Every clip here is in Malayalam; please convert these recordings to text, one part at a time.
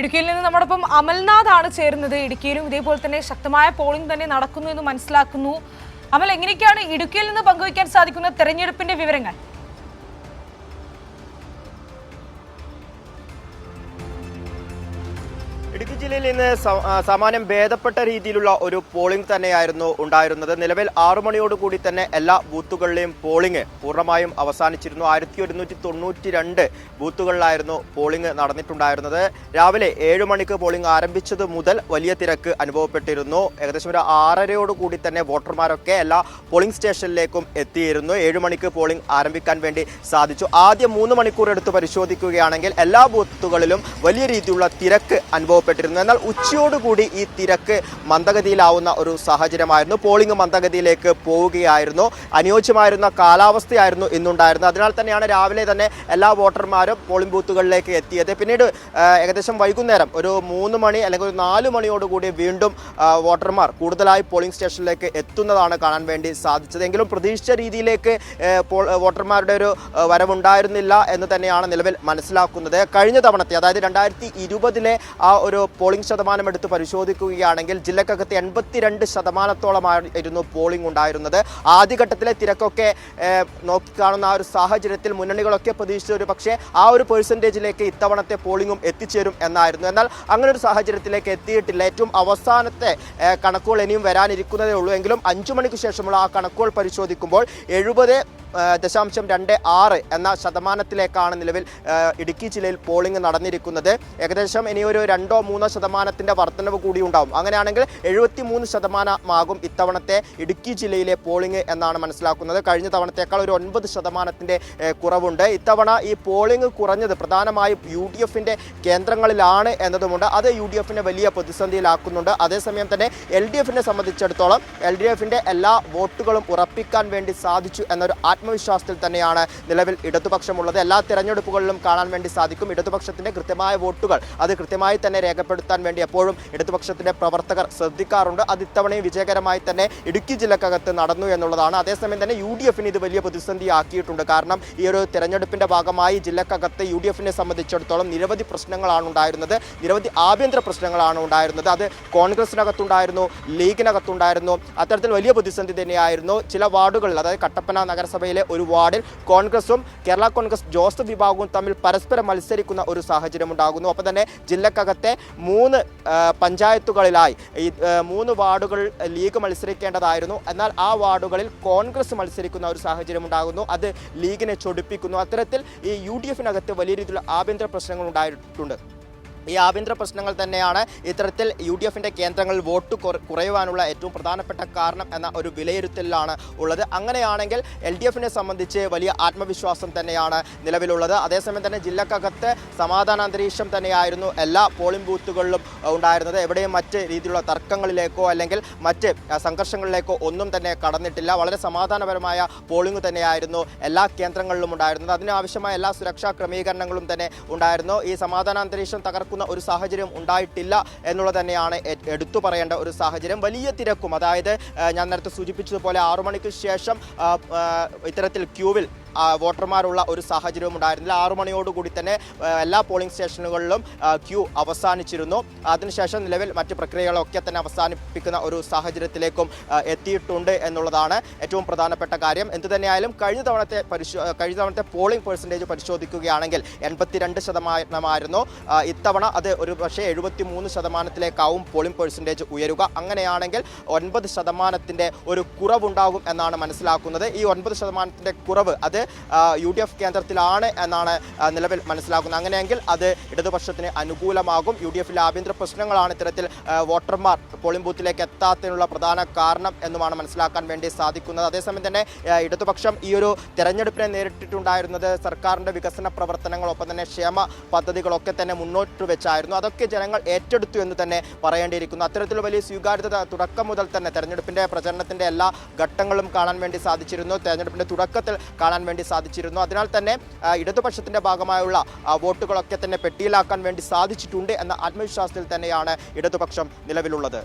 ഇടുക്കിയിൽ നിന്ന് നമ്മോടൊപ്പം അമൽനാഥ് ആണ് ചേരുന്നത്. ഇടുക്കിയിലും ഇതേപോലെ തന്നെ ശക്തമായ പോളിംഗ് തന്നെ നടക്കുന്നു എന്ന് മനസ്സിലാക്കുന്നു. അമൽ എങ്ങനെയൊക്കെയാണ് ഇടുക്കിയിൽ നിന്ന് പങ്കുവയ്ക്കാൻ സാധിക്കുന്ന തെരഞ്ഞെടുപ്പിന്റെ വിവരങ്ങൾ? ഇടുക്കി ജില്ലയിൽ ഇന്ന് സമാനം ഭേദപ്പെട്ട രീതിയിലുള്ള ഒരു പോളിംഗ് തന്നെയായിരുന്നു ഉണ്ടായിരുന്നത്. നിലവിൽ ആറു മണിയോടുകൂടി തന്നെ എല്ലാ ബൂത്തുകളിലെയും പോളിംഗ് പൂർണമായും അവസാനിച്ചിരുന്നു. ആയിരത്തി ഒരുന്നൂറ്റി തൊണ്ണൂറ്റി രണ്ട് ബൂത്തുകളിലായിരുന്നു പോളിംഗ് നടന്നിട്ടുണ്ടായിരുന്നത്. രാവിലെ ഏഴ് മണിക്ക് പോളിംഗ് ആരംഭിച്ചത് മുതൽ വലിയ തിരക്ക് അനുഭവപ്പെട്ടിരുന്നു. ഏകദേശം ഒരു ആറരയോടുകൂടി തന്നെ വോട്ടർമാരൊക്കെ എല്ലാ പോളിംഗ് സ്റ്റേഷനിലേക്കും എത്തിയിരുന്നു. ഏഴ് മണിക്ക് പോളിംഗ് ആരംഭിക്കാൻ വേണ്ടി സാധിച്ചു. ആദ്യം മൂന്ന് മണിക്കൂർ എടുത്ത് പരിശോധിക്കുകയാണെങ്കിൽ എല്ലാ ബൂത്തുകളിലും വലിയ രീതിയിലുള്ള തിരക്ക് അനുഭവപ്പെട്ടിരുന്നു എന്നാൽ ഉച്ചയോടുകൂടി ഈ തിരക്ക് മന്ദഗതിയിലാവുന്ന ഒരു സാഹചര്യമായിരുന്നു. പോളിംഗ് മന്ദഗതിയിലേക്ക് പോവുകയായിരുന്നു. അനുയോജ്യമായിരുന്ന കാലാവസ്ഥയായിരുന്നു ഇന്നുണ്ടായിരുന്നത്. അതിനാൽ തന്നെയാണ് രാവിലെ തന്നെ എല്ലാ വോട്ടർമാരും പോളിംഗ് ബൂത്തുകളിലേക്ക് എത്തിയത്. പിന്നീട് ഏകദേശം വൈകുന്നേരം ഒരു മൂന്ന് മണി അല്ലെങ്കിൽ ഒരു നാല് മണിയോടുകൂടി വീണ്ടും വോട്ടർമാർ കൂടുതലായി പോളിംഗ് സ്റ്റേഷനിലേക്ക് എത്തുന്നതാണ് കാണാൻ വേണ്ടി സാധിച്ചതെങ്കിലും പ്രതീക്ഷിച്ച രീതിയിലേക്ക് വോട്ടർമാരുടെ ഒരു വരവുണ്ടായിരുന്നില്ല എന്ന് തന്നെയാണ് നിലവിൽ മനസ്സിലാക്കുന്നത്. കഴിഞ്ഞ തവണത്തെ അതായത് രണ്ടായിരത്തി ഇരുപതിലെ ആ ഒരു പോളിംഗ് ശതമാനം എടുത്ത് പരിശോധിക്കുകയാണെങ്കിൽ ജില്ലക്കകത്ത് എൺപത്തിരണ്ട് ശതമാനത്തോളമായിരുന്നു പോളിംഗ് ഉണ്ടായിരുന്നത്. ആദ്യഘട്ടത്തിലെ തിരക്കൊക്കെ നോക്കിക്കാണുന്ന ആ ഒരു സാഹചര്യത്തിൽ മുന്നണികളൊക്കെ പ്രതീക്ഷിച്ച ഒരു പക്ഷേ ആ ഒരു പെർസെന്റേജിലേക്ക് ഇത്തവണത്തെ പോളിംഗും എത്തിച്ചേരും എന്നായിരുന്നു. എന്നാൽ അങ്ങനെ ഒരു സാഹചര്യത്തിലേക്ക് എത്തിയിട്ടില്ല. ഏറ്റവും അവസാനത്തെ കണക്കുകൾ ഇനിയും വരാനിരിക്കുന്നതേ ഉള്ളൂ. എങ്കിലും അഞ്ചു മണിക്ക് ശേഷമുള്ള ആ കണക്കുകൾ പരിശോധിക്കുമ്പോൾ എഴുപത് ദശാംശം രണ്ട് ആറ് എന്ന ശതമാനത്തിലേക്കാണ് നിലവിൽ ഇടുക്കി ജില്ലയിൽ പോളിംഗ് നടന്നിരിക്കുന്നത്. ഏകദേശം ഇനിയൊരു ഒരു രണ്ടോ മൂന്നോ ശതമാനത്തിന്റെ വർധനവ് കൂടി ഉണ്ടാവും. അങ്ങനെയാണെങ്കിൽ എഴുപത്തി മൂന്ന് ശതമാനമാകും ഇത്തവണത്തെ ഇടുക്കി ജില്ലയിലെ പോളിംഗ് എന്നാണ് മനസ്സിലാക്കുന്നത്. കഴിഞ്ഞ തവണത്തേക്കാൾ ഒരു ഒൻപത് ശതമാനത്തിന്റെ കുറവുണ്ട്. ഇത്തവണ ഈ പോളിംഗ് കുറഞ്ഞത് പ്രധാനമായും യു ഡി എഫിന്റെ കേന്ദ്രങ്ങളിലാണ് എന്നതുകൊണ്ട് അത് യു ഡി എഫിനെ വലിയ പ്രതിസന്ധിയിലാക്കുന്നുണ്ട്. അതേസമയം തന്നെ എൽ ഡി എഫിനെ സംബന്ധിച്ചിടത്തോളം എൽ ഡി എഫിന്റെ എല്ലാ വോട്ടുകളും ഉറപ്പിക്കാൻ വേണ്ടി സാധിച്ചു എന്നൊരു ആത്മവിശ്വാസത്തിൽ തന്നെയാണ് നിലവിൽ ഇടതുപക്ഷമുള്ളത്. എല്ലാ തിരഞ്ഞെടുപ്പുകളിലും കാണാൻ വേണ്ടി സാധിക്കും. ഇടതുപക്ഷത്തിന്റെ കൃത്യമായ വോട്ടുകൾ അത് കൃത്യമായി തന്നെ രേഖപ്പെടുത്താൻ വേണ്ടി എപ്പോഴും ഇടതുപക്ഷത്തിന്റെ പ്രവർത്തകർ ശ്രദ്ധിക്കാറുണ്ട്. അത് ഇത്തവണയും വിജയകരമായി തന്നെ ഇടുക്കി ജില്ലക്കകത്ത് നടന്നു എന്നുള്ളതാണ്. അതേസമയം തന്നെ യു ഡി എഫിന് ഇത് വലിയ പ്രതിസന്ധിയാക്കിയിട്ടുണ്ട്. കാരണം ഈ ഒരു തെരഞ്ഞെടുപ്പിന്റെ ഭാഗമായി ജില്ലക്കകത്ത് യു ഡി എഫിനെ സംബന്ധിച്ചിടത്തോളം നിരവധി പ്രശ്നങ്ങളാണ് ഉണ്ടായിരുന്നത്. നിരവധി ആഭ്യന്തര പ്രശ്നങ്ങളാണ് ഉണ്ടായിരുന്നത്. അത് കോൺഗ്രസിനകത്തുണ്ടായിരുന്നു ലീഗിനകത്തുണ്ടായിരുന്നു. അത്തരത്തിൽ വലിയ പ്രതിസന്ധി തന്നെയായിരുന്നു ചില വാർഡുകളിൽ അതായത് കട്ടപ്പന നഗരസഭയിലെ ഒരു വാർഡിൽ കോൺഗ്രസും കേരള കോൺഗ്രസ് ജോസഫ് വിഭാഗവും തമ്മിൽ പരസ്പരം മത്സരിക്കുന്ന ഒരു സാഹചര്യം ഉണ്ടാകുന്നു. അപ്പോൾ തന്നെ ജില്ലക്കകത്തെ മൂന്ന് പഞ്ചായത്തുകളിലായി. ഈ മൂന്ന് വാർഡുകൾ ലീഗ് മത്സരിക്കേണ്ടതായിരുന്നു. എന്നാൽ ആ വാർഡുകളിൽ കോൺഗ്രസ് മത്സരിക്കുന്ന ഒരു സാഹചര്യം ഉണ്ടാകുന്നു. അത് ലീഗിനെ ചൊടിപ്പിക്കുന്നു. അത്തരത്തിൽ ഈ യു ഡി എഫിനകത്ത് വലിയ രീതിയിലുള്ള ആഭ്യന്തര പ്രശ്നങ്ങൾ ഉണ്ടായിട്ടുണ്ട്. ഈ ആഭ്യന്തര പ്രശ്നങ്ങൾ തന്നെയാണ് ഇത്തരത്തിൽ യു ഡി എഫിന്റെ കേന്ദ്രങ്ങളിൽ വോട്ട് കുറയുവാനുള്ള ഏറ്റവും പ്രധാനപ്പെട്ട കാരണം എന്ന ഒരു വിലയിരുത്തലിലാണ് ഉള്ളത്. അങ്ങനെയാണെങ്കിൽ എൽ ഡി എഫിനെ സംബന്ധിച്ച് വലിയ ആത്മവിശ്വാസം തന്നെയാണ് നിലവിലുള്ളത്. അതേസമയം തന്നെ ജില്ലക്കകത്ത് സമാധാന അന്തരീക്ഷം തന്നെയായിരുന്നു എല്ലാ പോളിംഗ് ബൂത്തുകളിലും ഉണ്ടായിരുന്നത്. എവിടെയും മറ്റ് രീതിയിലുള്ള തർക്കങ്ങളിലേക്കോ അല്ലെങ്കിൽ മറ്റ് സംഘർഷങ്ങളിലേക്കോ ഒന്നും തന്നെ കടന്നിട്ടില്ല. വളരെ സമാധാനപരമായ പോളിംഗ് തന്നെയായിരുന്നു എല്ലാ കേന്ദ്രങ്ങളിലും ഉണ്ടായിരുന്നത്. അതിനാവശ്യമായ എല്ലാ സുരക്ഷാ ക്രമീകരണങ്ങളും തന്നെ ഉണ്ടായിരുന്നു. ഈ സമാധാന അന്തരീക്ഷം തകർക്കുന്ന ഒരു സാഹചര്യം ഉണ്ടായിട്ടില്ല എന്നുള്ളത് തന്നെയാണ് എടുത്തു പറയേണ്ട ഒരു സാഹചര്യം. വലിയ തിരക്കും. അതായത് ഞാൻ നേരത്തെ സൂചിപ്പിച്ചതുപോലെ ആറു മണിക്ക് ശേഷം ഇത്തരത്തിൽ ക്യൂവിൽ വോട്ടർമാരുള്ള ഒരു സാഹചര്യവും ഉണ്ടായിരുന്നില്ല. ആറു മണിയോടുകൂടി തന്നെ എല്ലാ പോളിംഗ് സ്റ്റേഷനുകളിലും ക്യൂ അവസാനിച്ചിരുന്നു. അതിനുശേഷം നിലവിൽ മറ്റ് പ്രക്രിയകളൊക്കെ തന്നെ അവസാനിപ്പിക്കുന്ന ഒരു സാഹചര്യത്തിലേക്കും എത്തിയിട്ടുണ്ട് എന്നുള്ളതാണ് ഏറ്റവും പ്രധാനപ്പെട്ട കാര്യം. എന്തു തന്നെയായാലും കഴിഞ്ഞ തവണത്തെ പരിശോ കഴിഞ്ഞ തവണത്തെ പോളിംഗ് പെർസെന്റേജ് പരിശോധിക്കുകയാണെങ്കിൽ എൺപത്തിരണ്ട് ശതമാനമായിരുന്നു. ഇത്തവണ അത് ഒരു പക്ഷേ എഴുപത്തി മൂന്ന് ശതമാനത്തിലേക്കാവും പോളിംഗ് പെർസെന്റേജ് ഉയരുക. അങ്ങനെയാണെങ്കിൽ ഒൻപത് ശതമാനത്തിന്റെ ഒരു കുറവുണ്ടാകും എന്നാണ് മനസ്സിലാക്കുന്നത്. ഈ ഒൻപത് ശതമാനത്തിന്റെ കുറവ് അത് യു ഡി എഫ് കേന്ദ്രത്തിലാണ് എന്നാണ് നിലവിൽ മനസ്സിലാക്കുന്നത് അങ്ങനെയെങ്കിൽ അത് ഇടതുപക്ഷത്തിന് അനുകൂലമാകും. യു ഡി എഫിലെ ആഭ്യന്തര പ്രശ്നങ്ങളാണ് ഇത്തരത്തിൽ വോട്ടർമാർ പോളിംഗ് ബൂത്തിലേക്ക് എത്താത്തതിനുള്ള പ്രധാന കാരണം എന്നുമാണ് മനസ്സിലാക്കാൻ വേണ്ടി സാധിക്കുന്നത്. അതേസമയം തന്നെ ഇടതുപക്ഷം ഈ ഒരു തെരഞ്ഞെടുപ്പിനെ നേരിട്ടിട്ടുണ്ടായിരുന്നത് സർക്കാരിന്റെ വികസന പ്രവർത്തനങ്ങളൊപ്പം തന്നെ ക്ഷേമ പദ്ധതികളൊക്കെ തന്നെ മുന്നോട്ട് വെച്ചായിരുന്നു. അതൊക്കെ ജനങ്ങൾ ഏറ്റെടുത്തു എന്ന് തന്നെ പറയേണ്ടിയിരിക്കുന്നു. അത്തരത്തിൽ വലിയ സ്വീകാര്യത തുടക്കം മുതൽ തന്നെ തെരഞ്ഞെടുപ്പിന്റെ പ്രചരണത്തിന്റെ എല്ലാ ഘട്ടങ്ങളും കാണാൻ വേണ്ടി സാധിച്ചിരുന്നു. തെരഞ്ഞെടുപ്പിന്റെ തുടക്കത്തിൽ കാണാൻ വേണ്ടി സാധിച്ചിരുന്നു. അതിനാൽ തന്നെ ഇടതുപക്ഷത്തിന്റെ ഭാഗമായുള്ള വോട്ടുകളൊക്കെ തന്നെ പെട്ടിയിലാക്കാൻ വേണ്ടി സാധിച്ചിട്ടുണ്ട് എന്ന ആത്മവിശ്വാസത്തിൽ തന്നെയാണ് ഇടതുപക്ഷം നിലവിലുള്ളത്.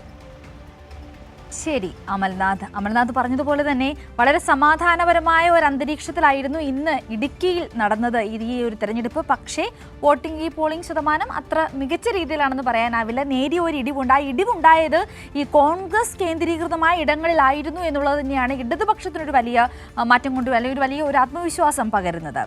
ശരി അമൽനാഥ്. അമൽനാഥ് പറഞ്ഞതുപോലെ തന്നെ വളരെ സമാധാനപരമായ ഒരു അന്തരീക്ഷത്തിലായിരുന്നു ഇന്ന് ഇടുക്കിയിൽ നടന്നത് ഈ ഒരു തെരഞ്ഞെടുപ്പ്. പക്ഷേ വോട്ടിംഗ് ഈ പോളിംഗ് ശതമാനം അത്ര മികച്ച രീതിയിലാണെന്ന് പറയാനാവില്ല. നേരിയ ഒരു ഇടിവുണ്ട് ആ ഇടിവുണ്ടായത് ഈ കോൺഗ്രസ് കേന്ദ്രീകൃതമായ ഇടങ്ങളിലായിരുന്നു എന്നുള്ളത് തന്നെയാണ് ഇടതുപക്ഷത്തിനൊരു വലിയ മാറ്റം കൊണ്ടുവരും അല്ലെങ്കിൽ ഒരു വലിയ ഒരു ആത്മവിശ്വാസം പകരുന്നത്.